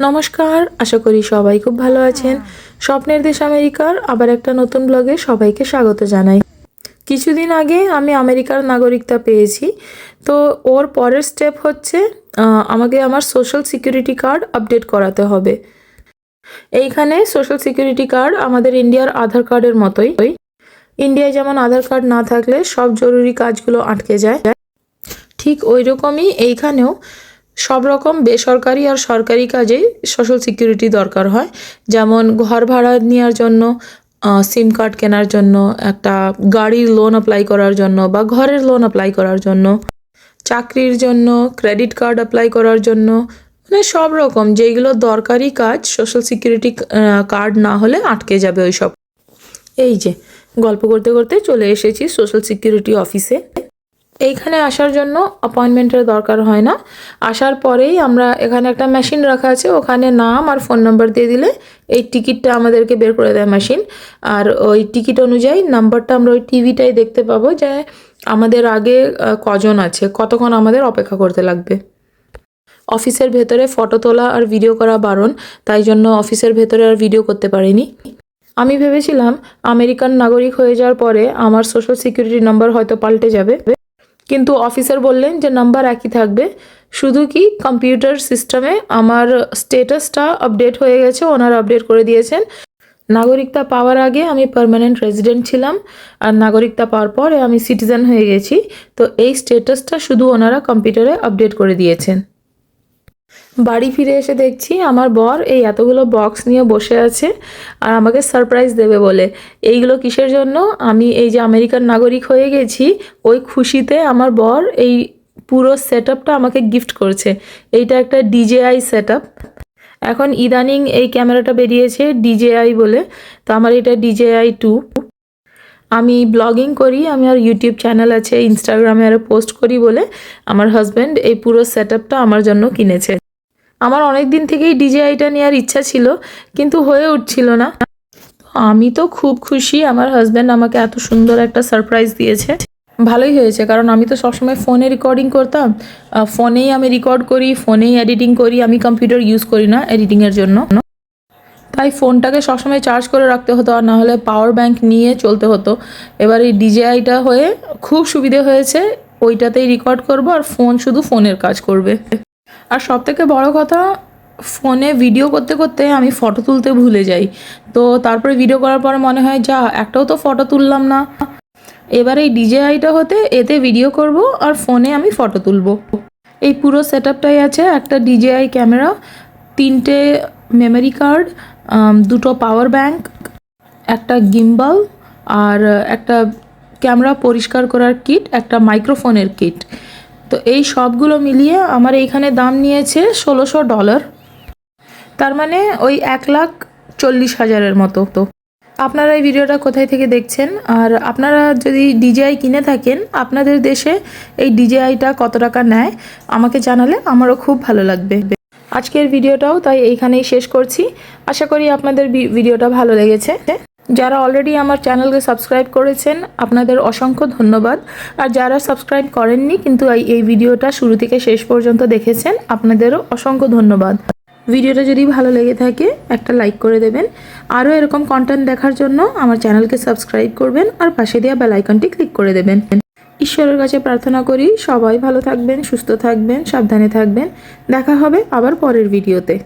নমস্কার, আশা করি সবাই খুব ভালো আছেন। স্বপ্নের দেশ আমেরিকার আবার একটা নতুন ব্লগে সবাইকে স্বাগত জানাই। কিছুদিন আগে আমি আমেরিকার নাগরিকতা পেয়েছি, তো ওর পরের স্টেপ হচ্ছে আমাকে আমার সোশ্যাল সিকিউরিটি কার্ড আপডেট করাতে হবে। এইখানে সোশ্যাল সিকিউরিটি কার্ড আমাদের ইন্ডিয়ার আধার কার্ডের মতোই। ইন্ডিয়ায় যেমন আধার কার্ড না থাকলে সব জরুরি কাজগুলো আটকে যায়। ঠিক ওই রকমই এইখানেও সব রকম বেসরকারি আর সরকারি কাজে সোশ্যাল সিকিউরিটি দরকার হয়। যেমন ঘর ভাড়া নেওয়ার জন্য সিম কার্ড কেনার জন্য, একটা গাড়ির লোন অ্যাপ্লাই করার জন্য বা ঘরের লোন অ্যাপ্লাই করার জন্য, চাকরির জন্য ক্রেডিট কার্ড অ্যাপ্লাই করার জন্য মানে সব রকম যেইগুলো দরকারি কাজ সোশ্যাল সিকিউরিটি কার্ড না হলে আটকে যাবে ওই সব এই যে, গল্প করতে করতে চলে এসেছি সোশ্যাল সিকিউরিটি অফিসে এইখানে আসার জন্য অ্যাপয়েন্টমেন্টের দরকার হয় না। আসার পরেই আমরা এখানে একটা মেশিন রাখা আছে, ওখানে নাম আর ফোন নাম্বার দিয়ে দিলে এই টিকিটটা আমাদেরকে বের করে দেয় মেশিন আর ওই টিকিট অনুযায়ী নাম্বারটা আমরা ওই টিভিটাই দেখতে পাবো যে আমাদের আগে কজন আছে, কতক্ষণ আমাদের অপেক্ষা করতে লাগবে। অফিসের ভেতরে ফটো তোলা আর ভিডিও করা বারণ, তাই জন্য অফিসের ভেতরে আর ভিডিও করতে পারিনি। আমি ভেবেছিলাম আমেরিকান নাগরিক হয়ে যাওয়ার পরে আমার সোশ্যাল সিকিউরিটি নাম্বার হয়তো পাল্টে যাবে। কিন্তু অফিসার বললেন যে নাম্বার একই থাকবে। শুধু কি কম্পিউটার সিস্টেমে আমার স্টেটাসটা আপডেট হয়ে গেছে ওনারা আপডেট করে দিয়েছেন। নাগরিকতা পাওয়ার আগে আমি পারমানেন্ট রেজিডেন্ট ছিলাম আর নাগরিকতা পাওয়ার পরে আমি সিটিজেন হয়ে গেছি। তো এই স্টেটাসটা শুধু ওনারা কম্পিউটারে আপডেট করে দিয়েছেন। বাড়ি ফিরে এসে দেখছি আমার বর এই এতগুলো বক্স নিয়ে বসে আছে আর আমাকে সারপ্রাইজ দেবে বলে। এইগুলো কিসের জন্য? আমি এই যে আমেরিকার নাগরিক হয়ে গেছি, ওই খুশিতে আমার বর এই পুরো সেট আমাকে গিফট করছে। এইটা একটা ডিজেআই সেট এখন ইদানিং এই ক্যামেরাটা বেরিয়েছে ডিজেআই বলে। তো আমার এটা ডিজেআই টু আমি ব্লগিং করি, আমি আর ইউটিউব চ্যানেল আছে ইনস্টাগ্রামে আরও পোস্ট করি বলে। আমার হাজব্যান্ড এই পুরো সেট আমার জন্য কিনেছে। আমার অনেক দিন থেকেই ডিজেআইটা নেওয়ার ইচ্ছা ছিল, কিন্তু হয়ে উঠছিল না। আমি তো খুব খুশি, আমার হাজব্যান্ড আমাকে এত সুন্দর একটা সারপ্রাইজ দিয়েছে। ভালোই হয়েছে, কারণ আমি তো সবসময় ফোনে রেকর্ডিং করতাম। ফোনেই আমি রেকর্ড করি, ফোনেই এডিটিং করি, আমি কম্পিউটার ইউজ করি না এডিটিংয়ের জন্য। তাই ফোনটাকে সবসময় চার্জ করে রাখতে হতো, আর না হলে পাওয়ার ব্যাংক নিয়ে চলতে হতো। এবার এই ডিজেআইটা হয়ে খুব সুবিধে হয়েছে, ওইটাতেই রেকর্ড করব, আর ফোন শুধু ফোনের কাজ করবে। আর সব থেকে বড় কথা, ফোনে ভিডিও করতে করতে আমি ফটো তুলতে ভুলে যাই। তো তারপরে ভিডিও করার পরে মনে হয়, যা, একটাও তো ফটো তুললাম না। এবার এই ডিজেআইটা হতে এতে ভিডিও করব আর ফোনে আমি ফটো তুলবো। এই পুরো সেট আছে, একটা ডিজেআই ক্যামেরা তিনটে মেমরি কার্ড দুটো পাওয়ার ব্যাংক একটা গিম্বাল আর একটা ক্যামেরা পরিষ্কার করার কিট একটা মাইক্রোফোনের কিট তো এই সবগুলো মিলিয়ে আমার এইখানে দাম নিয়েছে ষোলোশো ডলার। তার মানে ওই এক লাখ চল্লিশ হাজারের মতো। তো আপনারা এই ভিডিওটা কোথায় থেকে দেখছেন? আর আপনারা যদি ডিজেআই কিনে থাকেন, আপনাদের দেশে এই ডিজেআইটা কত টাকা নেয়, আমাকে জানালে আমারও খুব ভালো লাগবে। আজকের ভিডিওটাও তাই এইখানেই শেষ করছি। আশা করি আপনাদের ভিডিওটা ভালো লেগেছে। যারা অলরেডি আমার চ্যানেলকে সাবস্ক্রাইব করেছেন, আপনাদের অসংখ্য ধন্যবাদ। আর যারা সাবস্ক্রাইব করেননি, কিন্তু এই- ভিডিওটা শুরু থেকে শেষ পর্যন্ত দেখেছেন, আপনাদেরও অসংখ্য ধন্যবাদ। ভিডিওটা যদি ভালো লেগে থাকে, একটা লাইক করে দেবেন। আরও এরকম কন্টেন্ট দেখার জন্য আমার চ্যানেলকে সাবস্ক্রাইব করবেন আর পাশে দেওয়া বেল আইকনটি ক্লিক করে দেবেন। ঈশ্বরের কাছে প্রার্থনা করি, সবাই ভালো থাকবেন, সুস্থ থাকবেন, সাবধানে থাকবেন। দেখা হবে আবার পরের ভিডিওতে